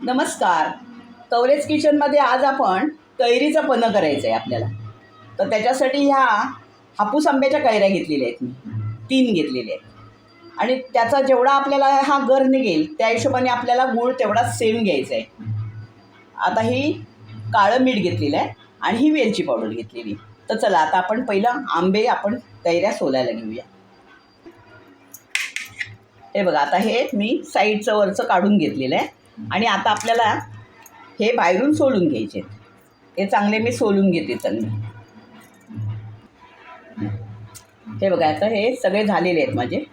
नमस्कार. कवरेज किचनमध्ये आज आपण कैरीचं पन्ह करायचं आहे आपल्याला. तर त्याच्यासाठी ह्या हापूस आंब्याच्या कैऱ्या घेतलेल्या आहेत मी. तीन घेतलेल्या आहेत. आणि त्याचा जेवढा आपल्याला हा गर निघेल त्या हिशोबाने आपल्याला गूळ तेवढा सेम घ्यायचा आहे आता ही काळं मीठ घेतलेलं आहे आणि ही वेलची पावडर घेतलेली. तर चला आता आपण पहिलं आंबे आपण कैऱ्या सोलायला घेऊया. हे बघा आता हे मी साईडचं वरचं काढून घेतलेलं आहे. आणि आता आपल्याला हे बाहेरून सोलून घ्यायचे हे चांगले मी सोलून घेते चांगले. हे बघा आता हे सगळे झालेले आहेत माझे.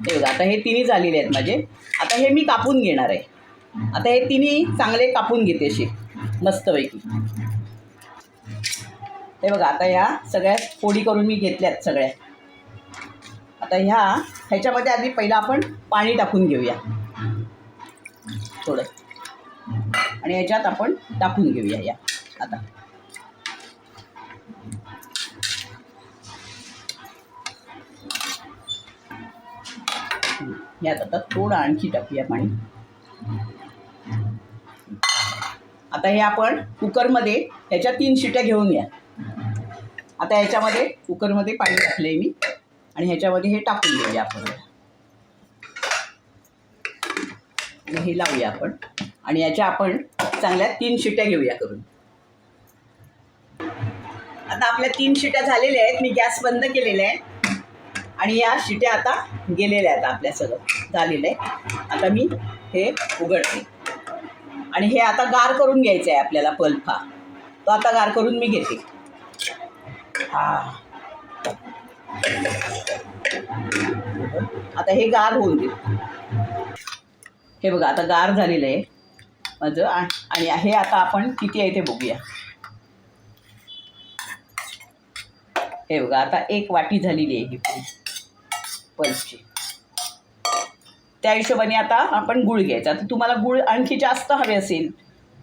हे बघा आता हे तिन्ही झालेले आहेत माझे. आता हे मी कापून घेणार आहे. आता हे तिन्ही चांगले कापून घेते असे मस्तपैकी. हे बघा आता ह्या सगळ्या फोडी करून मी घेतल्यात सगळ्या. आता ह्या ह्याच्यामध्ये आधी पहिलं आपण पाणी टाकून घेऊया. थोडं. आणि ह्याच्यात आपण टाकून घेऊया या. आता. यात आता थोडं आणखी टाकूया पाणी. आता हे आपण कुकरमध्ये ह्याच्या तीन शिट्या घेऊन घ्या आता ह्याच्यामध्ये कुकरमध्ये पाणी टाकलं आहे मी. आणि ह्याच्यामध्ये हे टाकून घेऊया आपण. आणि हे लावूया आपण. आणि याच्या आपण चांगल्या तीन शिट्या घेऊया करून. आता आपल्या तीन शिट्या झालेल्या आहेत. मी गॅस बंद केलेला आहे आणि या शिट्या आता गेलेल्या आहेत आपल्या सगळं. झालेलं आहे आता मी हे उघडते. आणि हे आता गार करून घ्यायचं आहे आपल्याला पल्प हा. तो आता गार करून मी घेते. हा. आता हे गार होऊन दे. हे बघा आता गार झालेलं आहे माझं. आणि हे आता आपण किती आहे ते बघूया. हे बघा आता एक वाटी झालेली आहे ही पल्सची. त्या हिशोबाने आता आपण गुळ घ्यायचा. आता तुम्हाला गुळ आणखी जास्त हवे असेल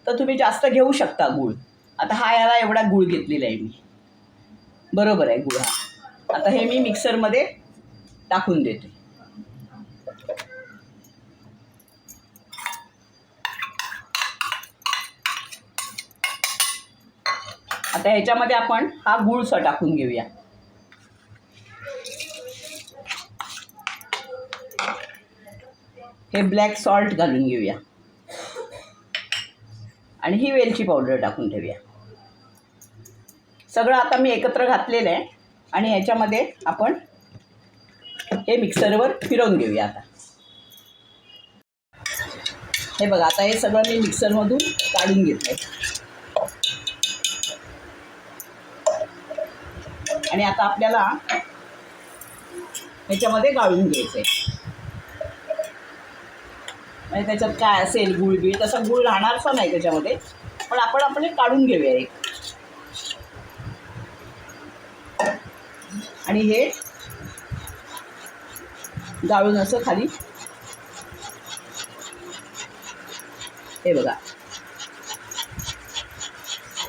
तर तुम्ही जास्त घेऊ शकता गुळ. आता हा याला एवढा गुळ घेतलेला आहे मी. बरोबर आहे गुळ हा. आता हे मी मिक्सरमध्ये टाकून देते. आता ह्याच्यामध्ये आपण हा गुळसा टाकून घेऊया. हे ब्लॅक सॉल्ट घालून घेऊया. आणि ही वेलची पावडर टाकून ठेवूया. सगळं आता मी एकत्र घातलेलं आहे. आणि ह्याच्यामध्ये आपण हे मिक्सरवर फिरवून घेऊया आता. हे बघा आता हे सगळं मी मिक्सरमधून काढून घेतलं आणि आता आपल्याला ह्याच्यामध्ये गाळून घ्यायचं आहे म्हणजे त्याच्यात काय असेल गुळ तसा गुळ राहणारचा नाही त्याच्यामध्ये. पण आपण आपण काढून घेऊया एक. आणि हे गाळून असं खाली. हे बघा.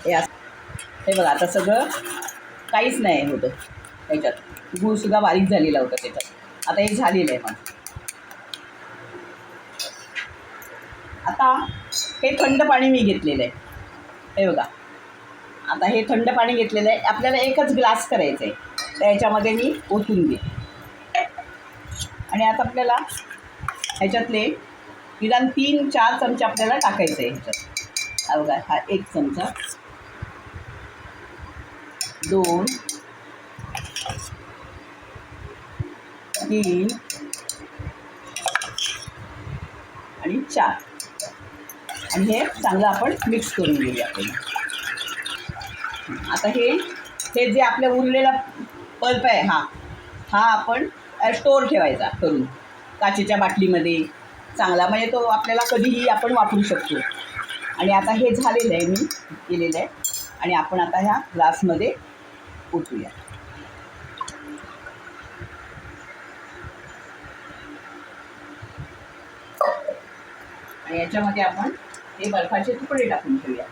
हे असं. हे बघा आता सगळं काहीच नाही होतं. त्याच्यात गुळसुद्धा बारीक झालेला होता त्याच्यात. आता हे झालेलं आहे मग आता हे थंड पाणी मी घेतलेलं आहे. हे बघा. आता हे थंड पाणी घेतलेलं आहे. आपल्याला एकच ग्लास करायचं आहे त्याच्यामध्ये मी ओतून घे आणि आता आपल्याला ह्याच्यातले निदान तीन चार चमचे आपल्याला टाकायचे आहे ह्याच्यात. हा बघा हा एक चमचा. दोन. तीन. आणि चार. आणि हे चांगलं आपण मिक्स करून घेऊया. आपण आता हे हे जे आपल्या उरलेला पल्प आहे हा हा आपण स्टोअर ठेवायचा करून. काचेच्या बाटलीमध्ये. चांगला म्हणजे तो आपल्याला कधीही आपण वापरू शकतो. आणि आता हे झालेलं आहे मी केलेलं आहे. आणि आपण आता ह्या ग्लासमध्ये ओतूया. आणि याच्यामध्ये आपण हे बर्फाचे तुकडे टाकून ठेवूया.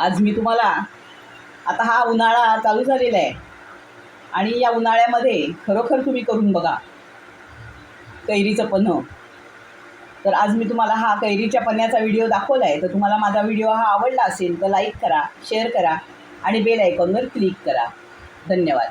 आज मी तुम्हाला आता हा उन्हाळा चालू झालेला आहे. आणि या उन्हाळ्यामध्ये खरोखर तुम्ही करून बघा. कैरीचं पन्हं. तर आज मी तुम्हाला हा कैरीच्या पन्ह्याचा व्हिडिओ दाखवला आहे तर तुम्हाला माझा व्हिडिओ हा आवडला असेल तर लाईक करा शेअर करा आणि बेल आयकॉनवर क्लिक करा. धन्यवाद.